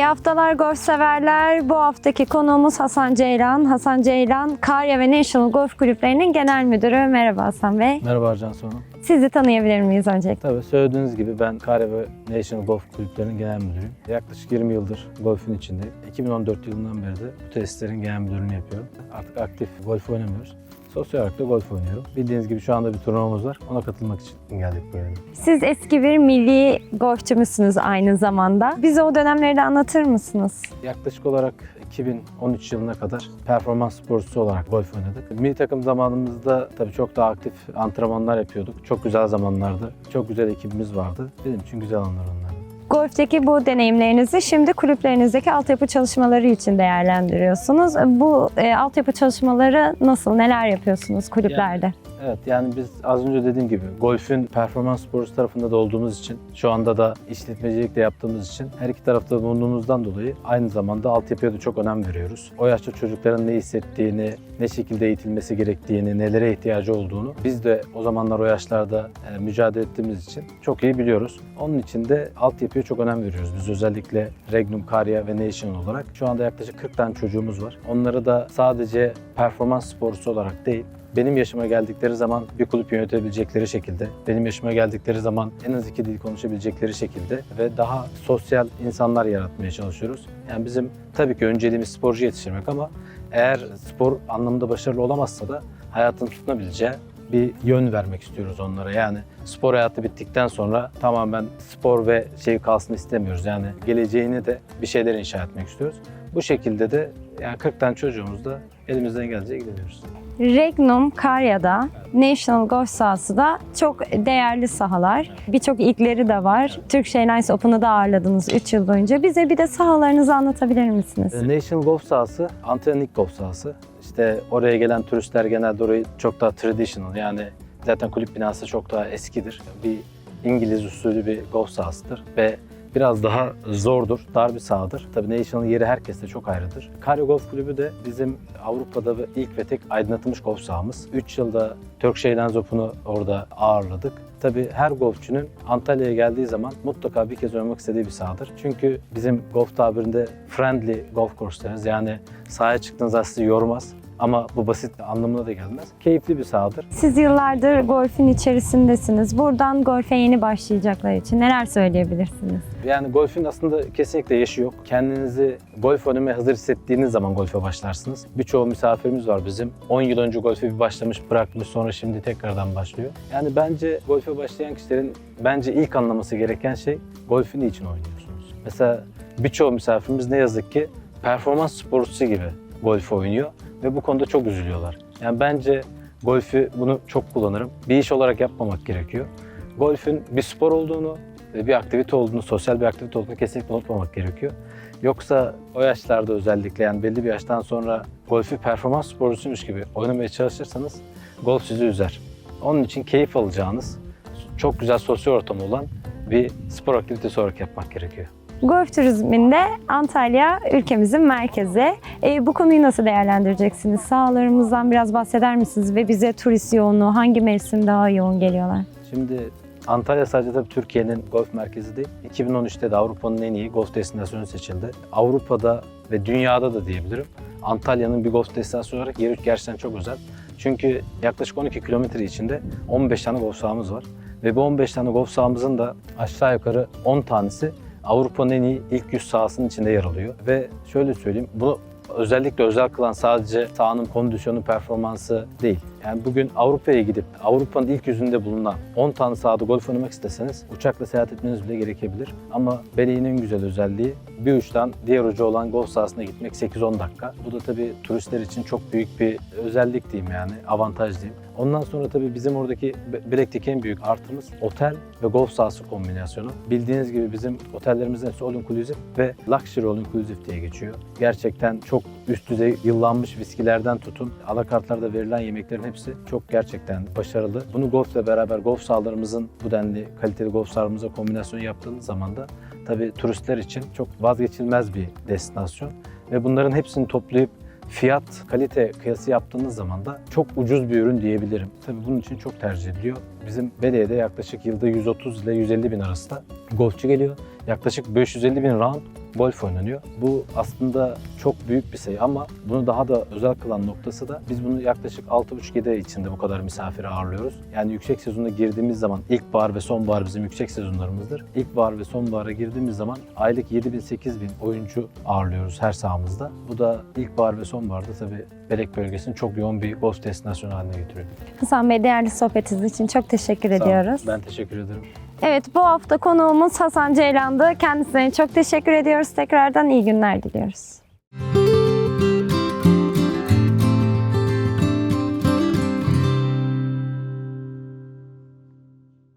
haftalar golf severler. Bu haftaki konuğumuz Hasan Ceylan. Hasan Ceylan, Karya ve National Golf Kulüplerinin genel müdürü. Merhaba Hasan Bey. Merhaba Cansu Hanım. Sizi tanıyabilir miyiz öncelikle? Tabii söylediğiniz gibi ben Kare ve National Golf Kulüplerinin genel müdürüyüm. Yaklaşık 20 yıldır golfün içindeyim. 2014 yılından beri de bu tesislerin genel müdürlüğünü yapıyorum. Artık aktif golf oynamıyoruz. Sosyal olarak da golf oynuyorum. Bildiğiniz gibi şu anda bir turnuvamız var. Ona katılmak için geldik buraya. Siz eski bir milli golfçü müsünüz aynı zamanda? Bize o dönemleri de anlatır mısınız? Yaklaşık olarak 2013 yılına kadar performans sporcusu olarak golf oynadık. Milli takım zamanımızda tabii çok daha aktif antrenmanlar yapıyorduk. Çok güzel zamanlardı. Çok güzel ekibimiz vardı. Benim için güzel anlar onlar. Golfteki bu deneyimlerinizi şimdi kulüplerinizdeki altyapı çalışmaları için değerlendiriyorsunuz. Bu e, altyapı çalışmaları nasıl, neler yapıyorsunuz kulüplerde? Evet yani biz az önce dediğim gibi golfün performans sporcusu tarafında da olduğumuz için şu anda da işletmecilik de yaptığımız için her iki tarafta bulunduğumuzdan dolayı aynı zamanda altyapıya da çok önem veriyoruz. O yaşta çocukların ne hissettiğini, ne şekilde eğitilmesi gerektiğini, nelere ihtiyacı olduğunu biz de o zamanlar o yaşlarda e, mücadele ettiğimiz için çok iyi biliyoruz. Onun için de altyapıya çok önem veriyoruz. Biz özellikle Regnum, Karya ve Nation olarak şu anda yaklaşık 40 tane çocuğumuz var. Onları da sadece performans sporcusu olarak değil, benim yaşıma geldikleri zaman bir kulüp yönetebilecekleri şekilde, benim yaşıma geldikleri zaman en az iki dil konuşabilecekleri şekilde ve daha sosyal insanlar yaratmaya çalışıyoruz. Yani bizim tabii ki önceliğimiz sporcu yetiştirmek ama eğer spor anlamında başarılı olamazsa da hayatın tutunabileceği bir yön vermek istiyoruz onlara. Yani spor hayatı bittikten sonra tamamen spor ve şey kalsın istemiyoruz. Yani geleceğini de bir şeyler inşa etmek istiyoruz. Bu şekilde de yani 40 tane çocuğumuzda elimizden geldiğince gidiyoruz. Regnum, Karya'da, National Golf sahası da çok değerli sahalar. Birçok ilkleri de var. Türk Airlines Open'ı da ağırladınız 3 yıl boyunca. Bize bir de sahalarınızı anlatabilir misiniz? E, National Golf sahası, Antalyanik Golf sahası. İşte oraya gelen turistler genelde orayı çok daha traditional yani zaten kulüp binası çok daha eskidir. Bir İngiliz usulü bir golf sahasıdır ve biraz daha zordur, dar bir sahadır. Tabii National'ın yeri herkeste çok ayrıdır. Karyo Golf Kulübü de bizim Avrupa'da ilk ve tek aydınlatılmış golf sahamız. 3 yılda Turkish Airlines Open'u orada ağırladık. Tabii her golfçünün Antalya'ya geldiği zaman mutlaka bir kez oynamak istediği bir sahadır. Çünkü bizim golf tabirinde friendly golf course deriz. Yani sahaya çıktığınızda sizi yormaz. Ama bu basit anlamına da gelmez. Keyifli bir sahadır. Siz yıllardır golfün içerisindesiniz. Buradan golfe yeni başlayacaklar için neler söyleyebilirsiniz? Yani golfün aslında kesinlikle yaşı yok. Kendinizi golf oynamaya hazır hissettiğiniz zaman golfe başlarsınız. Birçoğu misafirimiz var bizim. 10 yıl önce golfe bir başlamış, bırakmış, sonra şimdi tekrardan başlıyor. Yani bence golfe başlayan kişilerin bence ilk anlaması gereken şey golfü niçin oynuyorsunuz? Mesela birçoğu misafirimiz ne yazık ki performans sporcusu gibi golf oynuyor ve bu konuda çok üzülüyorlar. Yani bence golfü bunu çok kullanırım. Bir iş olarak yapmamak gerekiyor. Golfün bir spor olduğunu ve bir aktivite olduğunu, sosyal bir aktivite olduğunu kesinlikle unutmamak gerekiyor. Yoksa o yaşlarda özellikle yani belli bir yaştan sonra golfü performans sporcusuymuş gibi oynamaya çalışırsanız golf sizi üzer. Onun için keyif alacağınız, çok güzel sosyal ortamı olan bir spor aktivitesi olarak yapmak gerekiyor. Golf turizminde Antalya ülkemizin merkezi. E, bu konuyu nasıl değerlendireceksiniz? Sahalarımızdan biraz bahseder misiniz? Ve bize turist yoğunluğu hangi mevsim daha yoğun geliyorlar? Şimdi Antalya sadece tabii Türkiye'nin golf merkezi değil. 2013'te de Avrupa'nın en iyi golf destinasyonu seçildi. Avrupa'da ve dünyada da diyebilirim. Antalya'nın bir golf destinasyonu olarak yeri gerçekten çok özel. Çünkü yaklaşık 12 kilometre içinde 15 tane golf sahamız var. Ve bu 15 tane golf sahamızın da aşağı yukarı 10 tanesi Avrupa'nın en iyi ilk 100 sahasının içinde yer alıyor. Ve şöyle söyleyeyim, bunu özellikle özel kılan sadece sahanın kondisyonu, performansı değil. Yani bugün Avrupa'ya gidip Avrupa'nın ilk yüzünde bulunan 10 tane sahada golf oynamak isteseniz uçakla seyahat etmeniz bile gerekebilir. Ama Beleğin en güzel özelliği bir uçtan diğer ucu olan golf sahasına gitmek 8-10 dakika. Bu da tabii turistler için çok büyük bir özellik diyeyim yani, avantaj diyeyim. Ondan sonra tabii bizim oradaki Bilek'teki en büyük artımız otel ve golf sahası kombinasyonu. Bildiğiniz gibi bizim otellerimizin hepsi all inclusive ve luxury all inclusive diye geçiyor. Gerçekten çok üst düzey yıllanmış viskilerden tutun, alakartlarda verilen yemeklerin hepsi çok gerçekten başarılı. Bunu golfle beraber golf sahalarımızın bu denli kaliteli golf sahalarımıza kombinasyon yaptığınız zaman da tabii turistler için çok vazgeçilmez bir destinasyon. Ve bunların hepsini toplayıp fiyat kalite kıyası yaptığınız zaman da çok ucuz bir ürün diyebilirim. Tabii bunun için çok tercih ediliyor. Bizim Bele'de yaklaşık yılda 130 ile 150 bin arasında golfçi geliyor. Yaklaşık 550 bin round golf oynanıyor. Bu aslında çok büyük bir sayı ama bunu daha da özel kılan noktası da biz bunu yaklaşık 6,5-7 ay içinde bu kadar misafiri ağırlıyoruz. Yani yüksek sezona girdiğimiz zaman ilkbahar ve sonbahar bizim yüksek sezonlarımızdır. İlkbahar ve sonbahara girdiğimiz zaman aylık 7000-8000 oyuncu ağırlıyoruz her sahamızda. Bu da ilkbahar ve sonbaharda tabii Belek bölgesini çok yoğun bir golf destinasyonu haline getiriyor. Hasan Bey değerli sohbetiniz için çok teşekkür Sağ olun. ediyoruz. Ben teşekkür ederim. Evet bu hafta konuğumuz Hasan Ceylan'dı. Kendisine çok teşekkür ediyoruz. Tekrardan iyi günler diliyoruz.